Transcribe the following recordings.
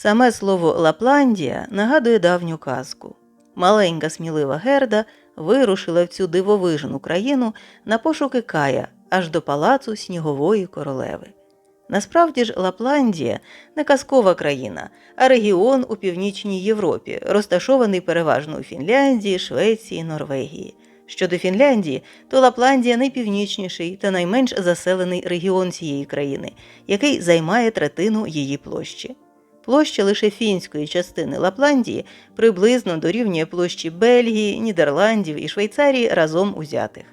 Саме слово Лапландія нагадує давню казку. Маленька смілива Герда вирушила в цю дивовижну країну на пошуки Кая аж до палацу снігової королеви. Насправді ж Лапландія не казкова країна, а регіон у північній Європі, розташований переважно у Фінляндії, Швеції, Норвегії. Щодо Фінляндії, то Лапландія найпівнічніший та найменш заселений регіон цієї країни, який займає третину її площі. Площа лише фінської частини Лапландії приблизно дорівнює площі Бельгії, Нідерландів і Швейцарії разом узятих.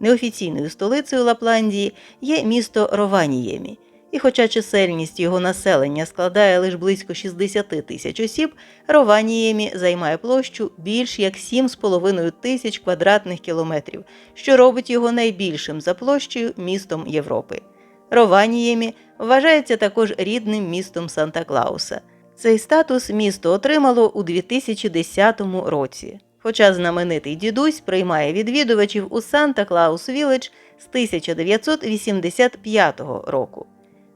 Неофіційною столицею Лапландії є місто Рованіємі, і хоча чисельність його населення складає лише близько 60 тисяч осіб, Рованіємі займає площу більш як 7,5 тисяч квадратних кілометрів, що робить його найбільшим за площею містом Європи. Рованіємі вважається також рідним містом Санта-Клауса. Цей статус місто отримало у 2010 році. Хоча знаменитий дідусь приймає відвідувачів у Санта-Клаус Вілледж з 1985 року.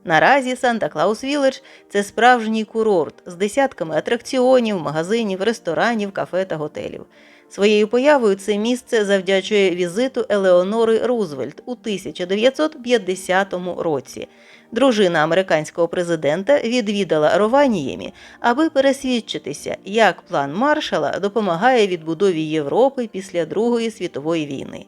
Наразі Санта-Клаус Вілледж – це справжній курорт з десятками атракціонів, магазинів, ресторанів, кафе та готелів. Своєю появою це місце завдячує візиту Елеонори Рузвельт у 1950 році. Дружина американського президента відвідала Рованіємі, аби пересвідчитися, як план Маршала допомагає відбудові Європи після Другої світової війни.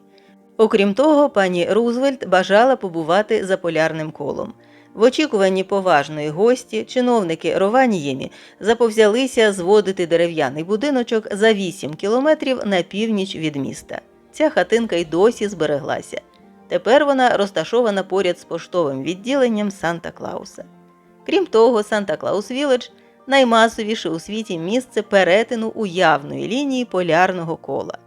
Окрім того, пані Рузвельт бажала побувати за полярним колом. В очікуванні поважної гості чиновники Рованіємі заповзялися зводити дерев'яний будиночок за 8 кілометрів на північ від міста. Ця хатинка й досі збереглася. Тепер вона розташована поряд з поштовим відділенням Санта-Клауса. Крім того, Санта-Клаус Віледж наймасовіше у світі місце перетину уявної лінії полярного кола.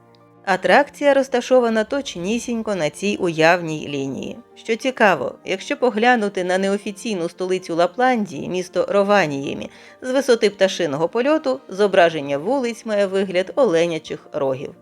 Атракція розташована точнісінько на цій уявній лінії. Що цікаво, якщо поглянути на неофіційну столицю Лапландії, місто Рованіємі, з висоти пташиного польоту, зображення вулиць має вигляд оленячих рогів.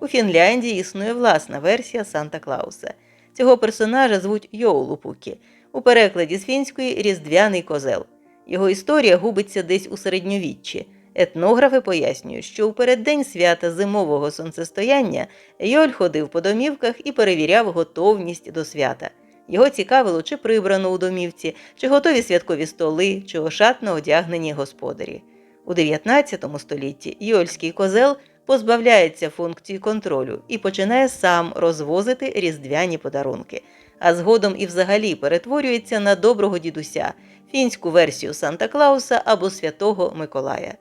У Фінляндії існує власна версія Санта Клауса. Цього персонажа звуть Йоулупукі, у перекладі з фінської різдвяний козел. Його історія губиться десь у середньовіччі. Етнографи пояснюють, що у переддень свята зимового сонцестояння Йоль ходив по домівках і перевіряв готовність до свята. Його цікавило, чи прибрано у домівці, чи готові святкові столи, чи ошатно одягнені господарі. У 19 столітті Йольський козел позбавляється функції контролю і починає сам розвозити різдвяні подарунки, а згодом і взагалі перетворюється на доброго дідуся, фінську версію Санта Клауса або Святого Миколая.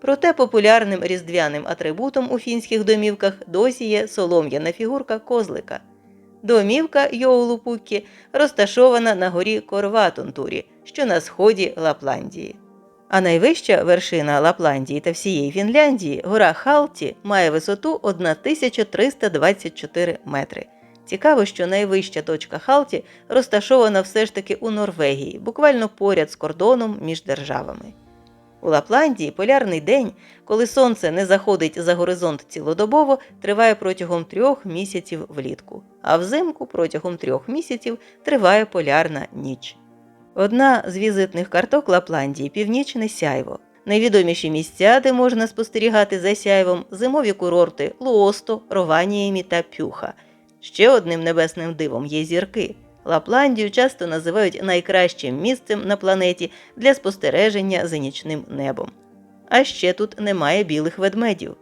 Проте популярним різдвяним атрибутом у фінських домівках досі є солом'яна фігурка козлика. Домівка Йоулупукі розташована на горі Корватунтурі, що на сході Лапландії. А найвища вершина Лапландії та всієї Фінляндії, гора Халті, має висоту 1324 метри. Цікаво, що найвища точка Халті розташована все ж таки у Норвегії, буквально поряд з кордоном між державами. У Лапландії полярний день, коли сонце не заходить за горизонт цілодобово, триває протягом трьох місяців влітку, а взимку протягом трьох місяців триває полярна ніч. Одна з візитних карток Лапландії північне сяйво. Найвідоміші місця, де можна спостерігати за сяйвом, зимові курорти Луосто, Рованіємі та Пюха. Ще одним небесним дивом є зірки. Лапландію часто називають найкращим місцем на планеті для спостереження за нічним небом. А ще тут немає білих ведмедів.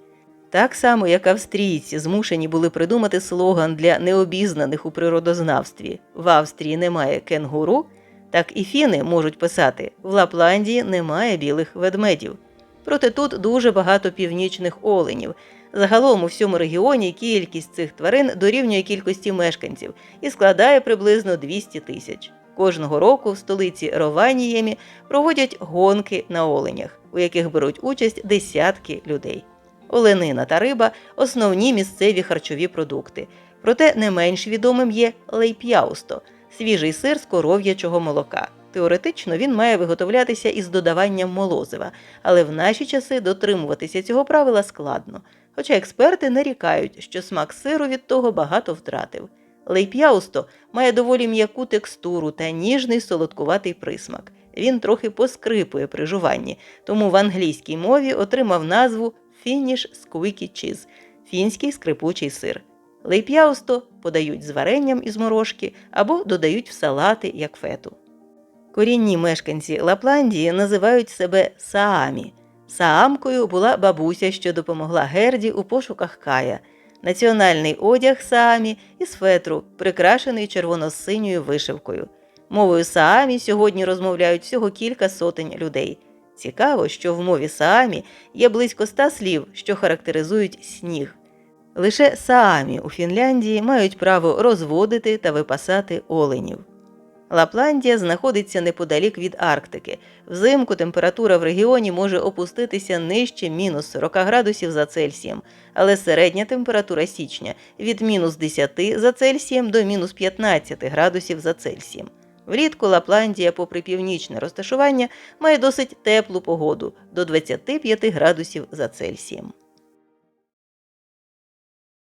Так само, як австрійці змушені були придумати слоган для необізнаних у природознавстві в Австрії немає кенгуру, так і фіни можуть писати в Лапландії немає білих ведмедів. Проте тут дуже багато північних оленів. Загалом у всьому регіоні кількість цих тварин дорівнює кількості мешканців і складає приблизно 200 тисяч. Кожного року в столиці Рованіємі проводять гонки на оленях, у яких беруть участь десятки людей. Оленина та риба основні місцеві харчові продукти. Проте не менш відомим є лейп'яусто свіжий сир з коров'ячого молока. Теоретично він має виготовлятися із додаванням молозива, але в наші часи дотримуватися цього правила складно. Хоча експерти нарікають, що смак сиру від того багато втратив. Лейп'яусто має доволі м'яку текстуру та ніжний солодкуватий присмак. Він трохи поскрипує при жуванні, тому в англійській мові отримав назву Finnish Squeaky Cheese – фінський скрипучий сир. Лейп'яусто подають з варенням із морошки або додають в салати як фету. Корінні мешканці Лапландії називають себе Саамі. Саамкою була бабуся, що допомогла Герді у пошуках Кая. Національний одяг Саамі із фетру, прикрашений червоно-синьою вишивкою. Мовою Саамі сьогодні розмовляють всього кілька сотень людей. Цікаво, що в мові Саамі є близько ста слів, що характеризують сніг. Лише Саамі у Фінляндії мають право розводити та випасати оленів. Лапландія знаходиться неподалік від Арктики. Взимку температура в регіоні може опуститися нижче мінус 40 градусів за Цельсієм, але середня температура січня від мінус 10 за Цельсієм до мінус 15 градусів за Цельсієм. Влітку Лапландія, попри північне розташування, має досить теплу погоду до 25 градусів за Цельсієм.